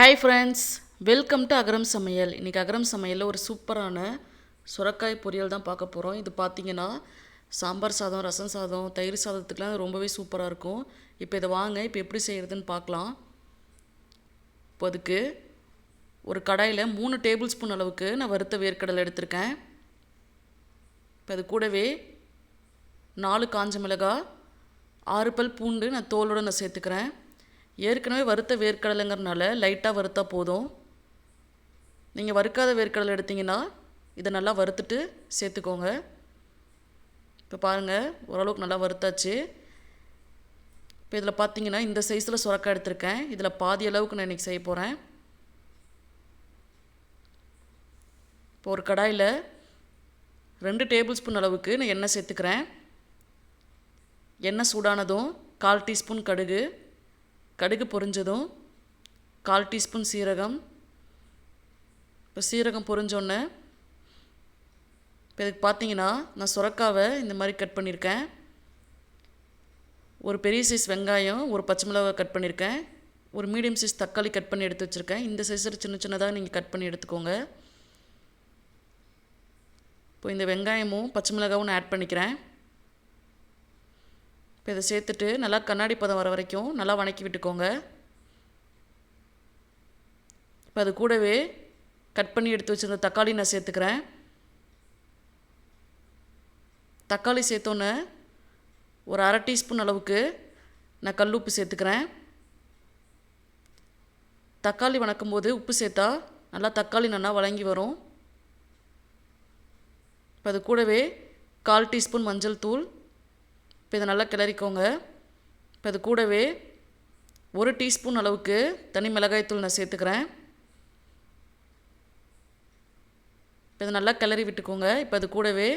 Hi friends welcome to Agaram Samayal இன்றைக்கி அகரம் சமையலில் ஒரு சூப்பரான சுரக்காய் பொரியல் தான் பார்க்க போகிறோம் இது பார்த்திங்கன்னா சாம்பார் சாதம் ரசம் சாதம் தயிர் சாதத்துக்குலாம் ரொம்பவே சூப்பராக இருக்கும். இப்போ இதை வாங்க இப்போ எப்படி செய்கிறதுன்னு பார்க்கலாம். இப்போ அதுக்கு ஒரு கடாயில் மூணு டேபிள் ஸ்பூன் அளவுக்கு நான் வறுத்த வேர்க்கடலை எடுத்திருக்கேன். இப்போ அது கூடவே நாலு காஞ்ச மிளகாய் ஆறு பல் பூண்டு நான் தோலோடு நான் சேர்த்துக்கிறேன். ஏற்கனவே வறுத்த வேர்க்கடலைங்கிறனால லைட்டாக வறுத்தா போதும். நீங்கள் வறுக்காத வேர்க்கடலை எடுத்தீங்கன்னா இதை நல்லா வறுத்துட்டு சேர்த்துக்கோங்க. இப்போ பாருங்கள் ஓரளவுக்கு நல்லா வறுத்தாச்சு. இப்போ இதில் பார்த்தீங்கன்னா இந்த சைஸில் சுரக்காய் எடுத்திருக்கேன். இதில் பாதி அளவுக்கு நான் இன்றைக்கி செய்ய போகிறேன் இப்போ ஒரு கடாயில் ரெண்டு டேபிள் ஸ்பூன் அளவுக்கு நான் எண்ணெய் சேர்த்துக்கிறேன். எண்ணெய் சூடானதும் கால் டீஸ்பூன் கடுகு கடுகு பொரிஞ்சதும் கால் டீஸ்பூன் சீரகம். இப்போ சீரகம் பொரிஞ்சோன்னே இப்போ இதுக்கு பார்த்தீங்கன்னா நான் சுரக்காவை இந்த மாதிரி கட் பண்ணியிருக்கேன் ஒரு பெரிய சைஸ் வெங்காயம் ஒரு பச்சை மிளகாய் கட் பண்ணியிருக்கேன் ஒரு மீடியம் சைஸ் தக்காளி கட் பண்ணி எடுத்து வச்சுருக்கேன். இந்த சைஸில் சின்ன சின்னதாக நீங்கள் கட் பண்ணி எடுத்துக்கோங்க. இப்போ இந்த வெங்காயமும் பச்சை மிளகாவும் நான் ஆட் பண்ணிக்கிறேன். இப்போ இதை சேர்த்துட்டு நல்லா கண்ணாடி பதம் வர வரைக்கும் நல்லா வணக்கி விட்டுக்கோங்க. இப்போ அது கூடவே கட் பண்ணி எடுத்து வச்சுருந்த தக்காளி நான் சேர்த்துக்கிறேன். தக்காளி சேர்த்தோன்னே ஒரு அரை டீஸ்பூன் அளவுக்கு நான் கல் உப்பு சேர்த்துக்கிறேன். தக்காளி வணக்கும் போது உப்பு சேர்த்தா நல்லா தக்காளி நல்லா வழங்கி வரும். இப்போ அது கூடவே கால் டீஸ்பூன் மஞ்சள் தூள் இப்போ இதை நல்லா கிளறிக்கோங்க. இப்போ அது கூடவே ஒரு டீஸ்பூன் அளவுக்கு தனி மிளகாய்த்தூள் நான் சேர்த்துக்கிறேன். இப்போ இதை நல்லா கிளறி விட்டுக்கோங்க. இப்போ அது கூடவே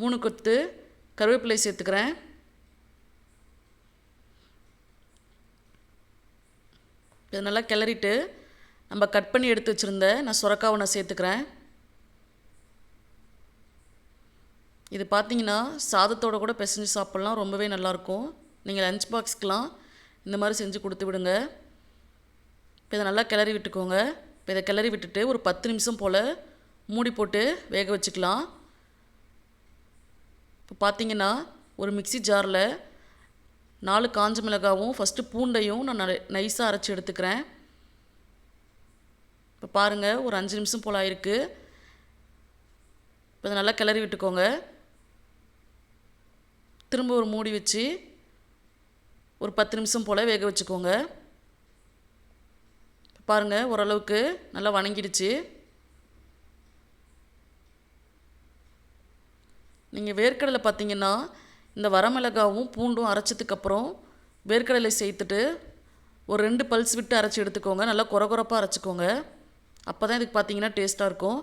மூணு கொத்து கருவேப்பிலை சேர்த்துக்கிறேன். இதை நல்லா கிளறிட்டு நம்ம கட் பண்ணி எடுத்து வச்சுருந்த நான் சுரக்காவை நான் சேர்த்துக்கிறேன். இது பார்த்தீங்கன்னா சாதத்தோட கூட பிசைஞ்சு சாப்பிட்லாம் ரொம்பவே நல்லாயிருக்கும். நீங்கள் லஞ்ச் பாக்ஸ்க்கெலாம் இந்த மாதிரி செஞ்சு கொடுத்து விடுங்க. இப்போ இதை நல்லா கிளறி விட்டுக்கோங்க. இப்போ இதை கிளறி விட்டுட்டு ஒரு பத்து நிமிஷம் போல் மூடி போட்டு வேக வச்சுக்கலாம். இப்போ பார்த்தீங்கன்னா ஒரு மிக்சி ஜாரில் நாலு காஞ்ச மிளகாவும் ஃபஸ்ட்டு பூண்டையும் நான் நைஸாக அரைச்சி எடுத்துக்கிறேன். இப்போ பாருங்கள் ஒரு அஞ்சு நிமிஷம் போல் ஆயிருக்கு. இப்போ இதை நல்லா கிளறி விட்டுக்கோங்க. திரும்ப ஒரு மூடி வச்சு ஒரு பத்து நிமிஷம் போல் வேக வச்சுக்கோங்க. பாருங்கள் ஓரளவுக்கு நல்லா வணங்கிடுச்சு. நீங்கள் வேர்க்கடலை பார்த்தீங்கன்னா இந்த வரமிளகாவும் பூண்டும் அரைச்சதுக்கப்புறம் வேர்க்கடலை சேர்த்துட்டு ஒரு ரெண்டு பல்ஸ் விட்டு அரைச்சி எடுத்துக்கோங்க. நல்லா குறை குறைப்பாக அரைச்சிக்கோங்க. அப்போ தான் இதுக்கு பார்த்தீங்கன்னா டேஸ்ட்டாக இருக்கும்.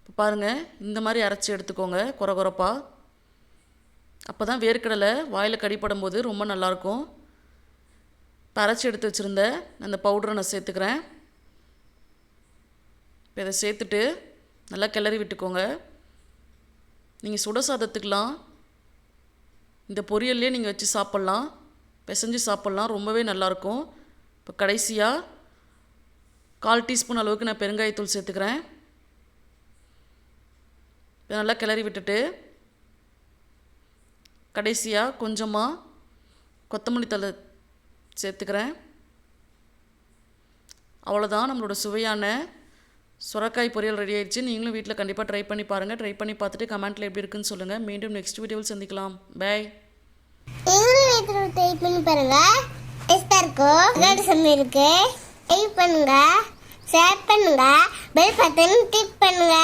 இப்போ பாருங்கள் இந்த மாதிரி அரைச்சி எடுத்துக்கோங்க குறை குறைப்பாக அப்போ தான் வேர்க்கடலை வாயில் கடிப்படும் போது ரொம்ப நல்லாயிருக்கும். இப்போ அரைச்சி எடுத்து வச்சுருந்த அந்த பவுடரை நான் சேர்த்துக்கிறேன். இப்போ இதை சேர்த்துட்டு நல்லா கிளறி விட்டுக்கோங்க. நீங்கள் சுட சாதத்துக்கெலாம் இந்த பொரியல்லையே நீங்கள் வச்சு சாப்பிட்லாம். பிசைஞ்சு சாப்பிட்லாம் ரொம்பவே நல்லாயிருக்கும். இப்போ கடைசியாக கால் டீஸ்பூன் அளவுக்கு நான் பெருங்காயத்தூள் சேர்த்துக்கிறேன். நல்லா கிளறி விட்டுட்டு கடைசியாக கொஞ்சமாக கொத்தமல்லி தழை சேர்த்துக்கிறேன். அவ்வளோதான் நம்மளோட சுவையான சுரக்காய் பொரியல் ரெடி ஆயிடுச்சு. நீங்களும் வீட்டில் கண்டிப்பாக ட்ரை பண்ணி பாருங்கள் ட்ரை பண்ணி பார்த்துட்டு கமெண்ட்டில் எப்படி இருக்குன்னு சொல்லுங்கள் மீண்டும் நெக்ஸ்ட் வீடியோவில் சந்திக்கலாம். பாய் ட்ரை பண்ணி பாருங்க. டேஸ்டாக இருக்கும் சமையல் இருக்கு. ட்ரை பண்ணுங்க. ஷேர் பண்ணுங்க. பெல் பட்டன் கிளிக் பண்ணுங்க.